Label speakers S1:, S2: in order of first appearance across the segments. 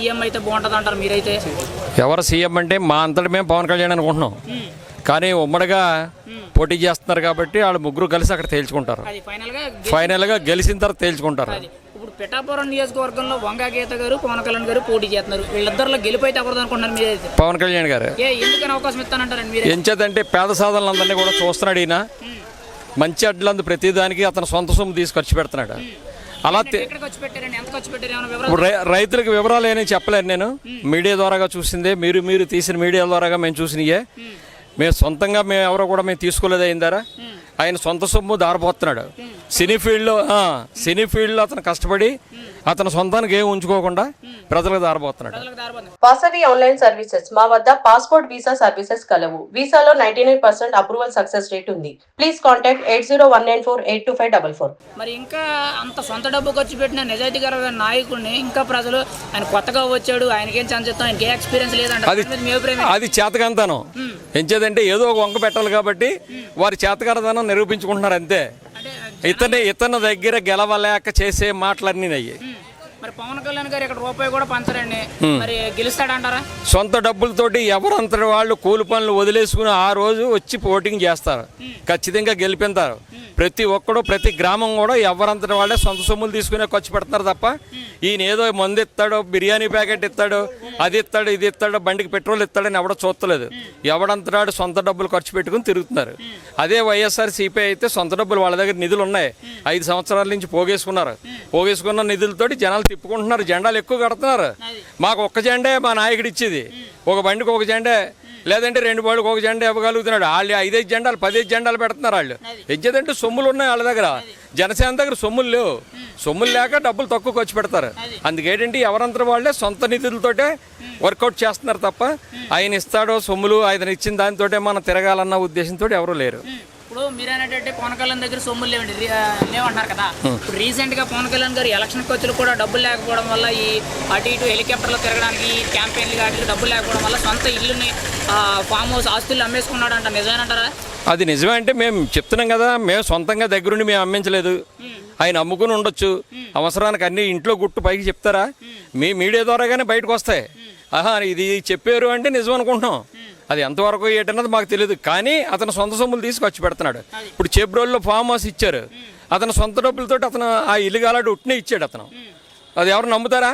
S1: CM అయితే బాగుంటుంది అంటారు మీరైతే?
S2: ఎవరు సీఎం అంటే మా అంతటి మేము పవన్ కళ్యాణ్ అనుకుంటున్నాం. కానీ ఉమ్మడిగా పోటీ చేస్తున్నారు కాబట్టి వాళ్ళు ముగ్గురు కలిసి అక్కడ తేల్చుకుంటారు.
S1: అది ఫైనల్గా
S2: ఫైనల్గా గెలిచిన తర్వాత తేల్చుకుంటారు.
S1: ఇప్పుడు పిఠాపురం నియోజకవర్గంలో వంగా గీత గారు పవన్ కళ్యాణ్ గారు పోటీ చేస్తున్నారు. వీళ్ళిద్దరిలో గెలిపోతే ఎవరిది అనుకుంటున్నారు మీరైతే.
S2: పవన్ కళ్యాణ్ గారు.
S1: ఎందుకని అవకాశం ఇస్తానంటారండి మీరే
S2: ఎంచేదంటే పేద సాధనలందరినీ కూడా చూస్తున్నాడు ఈయన. మంచి అడ్లందు ప్రతిదానికి అతను సొంత సొమ్ము తీసి ఖర్చు పెడుతున్నాడు. అలా రైతులకు వివరాలు ఏమీ చెప్పలేను నేను. మీడియా ద్వారాగా చూసిందే. మీరు మీరు తీసిన మీడియా ద్వారాగా మేము చూసినయే. మేము సొంతంగా మేము ఎవరో కూడా మేము తీసుకోలేదు అయిందారా ఆయన సొంత సొమ్ము దారిపోతున్నాడు. సినీ ఫీల్డ్లో ఆ, సినీ ఫీల్డ్లో అతను కష్టపడి అతను సొంతానికి ఏం ఉంచుకోకుండా ప్రజలకు దారిపోతున్నాడు
S1: ప్రజలకు దారిపోతుంది
S3: వాసవి ఆన్లైన్ సర్వీసెస్. మా వద్ద పాస్పోర్ట్ వీసా సర్వీసెస్ కలవు. వీసాలో ninety nine percent approval success rate ఉంది. Please contact eight zero one nine four eight two five double four.
S1: మరి ఇంకా అంత సొంత డబ్బు ఖర్చు పెట్టిన నిజాయితీ గల నాయకుడిని ఇంకా ప్రజలు ఆయన కొత్తగా వచ్చాడు ఆయనకేం ఛాన్స్ ఇస్తాం ఆయనకి ఏ ఎక్స్పీరియన్స్ లేదంట.
S2: అది చేతకంతనం. ఎంచేదంటే ఏదో ఒక వంక పెట్టాలి కాబట్టి వారి చేతకారదనం నిరూపించుకుంటున్నారు అంతే. ఇతని ఇతని దగ్గర గెలవలేక చేసే మాటలన్నీ
S1: అయ్యాయి. మరి పవన్ కళ్యాణ్ గారు ఇక్కడ రూపాయి కూడా పంచరండి. మరి గెలుస్తాడంటారా?
S2: సొంత డబ్బులతోటి ఎవరంతటి వాళ్ళు కూలి పనులు వదిలేసుకుని ఆ రోజు వచ్చి పోటింగ్ చేస్తారు. ఖచ్చితంగా గెలిపిస్తారు ప్రతి ఒక్కడు ప్రతి గ్రామం కూడా ఎవరంతటి వాళ్ళే సొంత సొమ్ములు తీసుకునే ఖర్చు పెడుతున్నారు తప్ప ఈయన ఏదో మందు ఇస్తాడు బిర్యానీ ప్యాకెట్ ఇస్తాడు అది ఇస్తాడు ఇది ఇస్తాడు బండికి పెట్రోల్ ఇస్తాడని ఎవడో చూస్తలేదు. ఎవడంతటాడు సొంత డబ్బులు ఖర్చు పెట్టుకుని తిరుగుతున్నారు. అదే వైఎస్ఆర్ సిపిఐ అయితే సొంత డబ్బులు వాళ్ళ దగ్గర నిధులు ఉన్నాయి ఐదు సంవత్సరాల నుంచి పోగేసుకున్నారు. పోగేసుకున్న నిధులతోటి జనాలు తిప్పుకుంటున్నారు జెండాలు ఎక్కువ కడుతున్నారు. మాకు ఒక్క జెండే మా నాయకుడు ఇచ్చేది. ఒక బండికి ఒక జెండే లేదంటే రెండు బళ్ళకి ఒక జెండా ఇవ్వగలుగుతున్నాడు. వాళ్ళు ఐదైదు జెండాలు పదిహేను జెండాలు పెడుతున్నారు వాళ్ళు. ఇచ్చేదంటే సొమ్ములు ఉన్నాయి వాళ్ళ దగ్గర. జనసేన దగ్గర సొమ్ములు లేవు. సొమ్ములు లేక డబ్బులు తక్కువ ఖర్చు పెడతారు. అందుకేంటంటే ఎవరంతా వాళ్ళే సొంత నిధులతోటే వర్కౌట్ చేస్తున్నారు తప్ప ఆయన ఇస్తాడో సొమ్ములు ఆయన ఇచ్చిన దానితోటే మనం తిరగాలన్న ఉద్దేశంతో ఎవరు లేరు.
S1: ఇప్పుడు మీరు అనేటట్టే పవన్ కళ్యాణ్ దగ్గర సొమ్ములు లేవండి. రీ- ఆ, లేవంటారు కదా. ఇప్పుడు రీసెంట్గా పవన్ కళ్యాణ్ గారు ఎలక్షన్ ఖర్చులు కూడా డబ్బులు లేకపోవడం వల్ల ఈ అటు ఇటు హెలికాప్టర్లో తిరగడానికి క్యాంపెయిన్లు వాటికి డబ్బులు లేకపోవడం వల్ల సొంత ఇల్లుని ఫామ్ హౌస్ ఆస్తులు అమ్మేసుకున్నాడు అంట నిజమేనంటారా?
S2: అది నిజమే అంటే మేము చెప్తున్నాం కదా మేము సొంతంగా దగ్గరుండి మేము అమ్మించలేదు. ఆయన అమ్ముకుని ఉండొచ్చు. అవసరానికి అన్ని ఇంట్లో గుట్టు పైకి చెప్తారా? మీ మీడియా ద్వారాగానే బయటకు వస్తాయి. ఆహా ఇది చెప్పారు అంటే నిజం అనుకుంటున్నాం. అది ఎంతవరకు ఏంటన్నది మాకు తెలియదు కానీ అతను సొంత సొమ్ములు తీసి ఖర్చు పెడుతున్నాడు. ఇప్పుడు చెబ్రోల్లో ఫామ్ హౌస్ ఇచ్చారు. అతను సొంత డబ్బులతో అతను ఆ ఇల్లు కాలాడు ఉట్టినే ఇచ్చాడు అతను. అది ఎవరు నమ్ముతారా?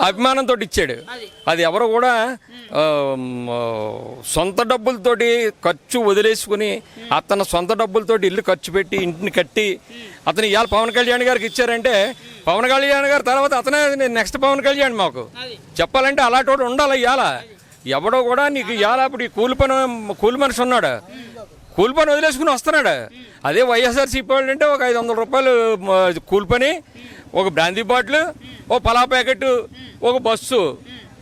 S2: అభిమానంతో. ఇచ్చాడు.
S1: అది.
S2: ఎవరు కూడా సొంత డబ్బులతోటి ఖర్చు వదిలేసుకుని అతను సొంత డబ్బులతోటి ఇల్లు ఖర్చు పెట్టి ఇంటిని కట్టి అతను ఇవాళ పవన్ కళ్యాణ్ గారికి ఇచ్చారంటే పవన్ కళ్యాణ్ గారు తర్వాత అతనే నెక్స్ట్ పవన్ కళ్యాణ్ మాకు. చెప్పాలంటే అలాంటి వాడు ఉండాలి ఇవాళ. ఎవడో కూడా నీకు ఇవాళ ఇప్పుడు ఈ కూలి పని కూలి మనిషి ఉన్నాడు. కూలి పని వదిలేసుకుని వస్తున్నాడు. అదే వైఎస్ఆర్సీపీ వాళ్ళు అంటే ఒక ఐదు వందల రూపాయలు కూలిపని కూలి పని ఒక బ్రాందీ బాటిల్ ఓ పలా ప్యాకెట్ ఒక బస్సు.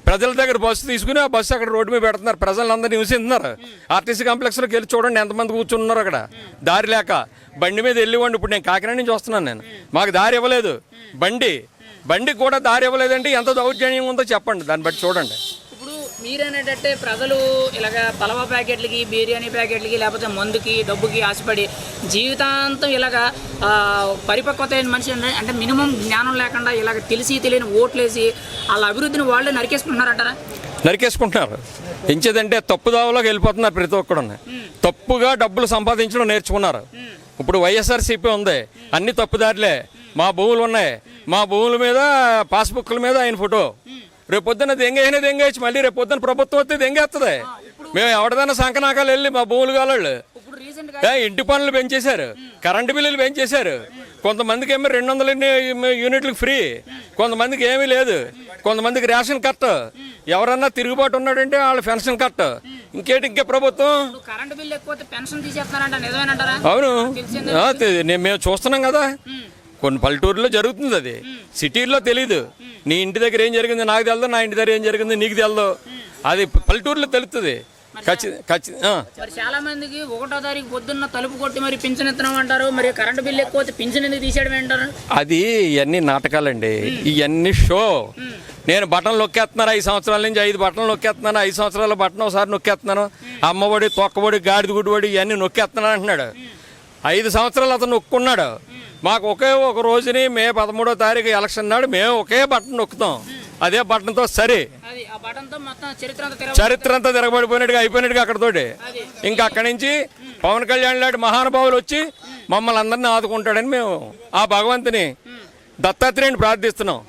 S2: ప్రజల దగ్గర బస్సు తీసుకుని ఆ బస్సు అక్కడ రోడ్డు మీద పెడుతున్నారు. ప్రజలందరూ నివసిస్తున్నారు ఆర్టీసీ కాంప్లెక్స్లోకి వెళ్ళి చూడండి ఎంతమంది కూర్చున్నారు అక్కడ. దారి లేక. బండి మీద వెళ్ళివ్వండి ఇప్పుడు నేను కాకినాడ నుంచి వస్తున్నాను నేను. మాకు దారి ఇవ్వలేదు. బండి. బండికి కూడా దారి ఇవ్వలేదంటే ఎంత దౌర్జన్యం ఉందో చెప్పండి. దాన్ని బట్టి చూడండి.
S1: మీరేనేటట్టే ప్రజలు ఇలాగ పలవ ప్యాకెట్లకి బిర్యానీ ప్యాకెట్లకి లేకపోతే మందుకి డబ్బుకి ఆశపడి జీవితాంతం ఇలాగ పరిపక్వత అయిన మనిషి అంటే- అంటే మినిమం జ్ఞానం లేకుండా ఇలాగ తెలిసి తెలియని ఓట్లేసి వాళ్ళ అభివృద్ధిని వాళ్ళే నరికేసుకుంటున్నారంటారా?
S2: నరికేసుకుంటున్నారు. ఎంచేదంటే తప్పుదావలోకి వెళ్ళిపోతున్నారు ప్రతి ఒక్కడు తప్పుగా డబ్బులు సంపాదించడం నేర్చుకున్నారు. ఇప్పుడు వైఎస్ఆర్సీపీ ఉంది. అన్ని తప్పుదారులే. మా భూములు ఉన్నాయి. మా భూముల మీద పాస్బుక్ల మీద ఆయన ఫోటో. రేపు పొద్దున్న దెంగైనా దెంగేయచ్చు మళ్ళీ రేపు పొద్దున్న ప్రభుత్వం వస్తే దెంగేస్తుంది మేము ఎవరిదైనా సంకనాకాలు వెళ్ళి మా భూములు ఏ, ఇంటి పనులు పెంచేశారు. కరెంటు బిల్లులు పెంచేశారు. కొంతమందికి ఏమో రెండు వందల యూనిట్లకు ఫ్రీ. కొంతమందికి ఏమీ లేదు. కొంతమందికి రేషన్ కట్ ఎవరన్నా తిరుగుబాటు ఉన్నాడంటే వాళ్ళ పెన్షన్ కట్ ఇంకేంటి ఇంకే ప్రభుత్వం? అవును. మేము చూస్తున్నాం కదా. కొన్ని పల్లెటూరులో జరుగుతుంది అది. సిటీల్లో తెలీదు. నీ ఇంటి దగ్గర ఏం జరిగింది నాకు తెలదు నా ఇంటి దగ్గర ఏం జరిగింది నీకు తెలదు. అది పల్లెటూరులో తెలుస్తుంది
S1: మరి చాలా మందికి ఒకటో తారీఖు పొద్దున్న తలుపు కొట్టి మరి పింఛన్ ఇస్తున్నాం అంటారు. మరి కరెంట్ బిల్ ఎక్కువ పింఛన్ ఎందుకు తీసేయడం ఏంటారు
S2: అది ఇవన్నీ నాటకాలండి. ఇవన్నీ షో. నేను బటన్ నొక్కేస్తున్నాను ఐదు సంవత్సరాల నుంచి ఐదు బటన్లు నొక్కేస్తున్నాను ఐదు సంవత్సరాల బటన్ ఒకసారి నొక్కేస్తున్నాను. అమ్మఒడి తొక్కబడి గాడిద గుడిబడి ఇవన్నీ నొక్కేస్తున్నాను అంటున్నాడు. ఐదు సంవత్సరాలు అతను నొక్కున్నాడు. మాకు ఒకే ఒక రోజుని మే పదమూడో తారీఖు ఎలక్షన్ నాడు మేము ఒకే బటన్ నొక్కుతాం. అదే బటన్తో సరే. చరిత్ర అంతా తిరగబడిపోయినట్టుగా అయిపోయినట్టుగా అక్కడతోటి. ఇంకా అక్కడి నుంచి పవన్ కళ్యాణ్ లాంటి మహానుభావులు వచ్చి మమ్మల్ని అందరినీ ఆదుకుంటాడని మేము ఆ భగవంతుని దత్తాత్రేయుని ప్రార్థిస్తున్నాం.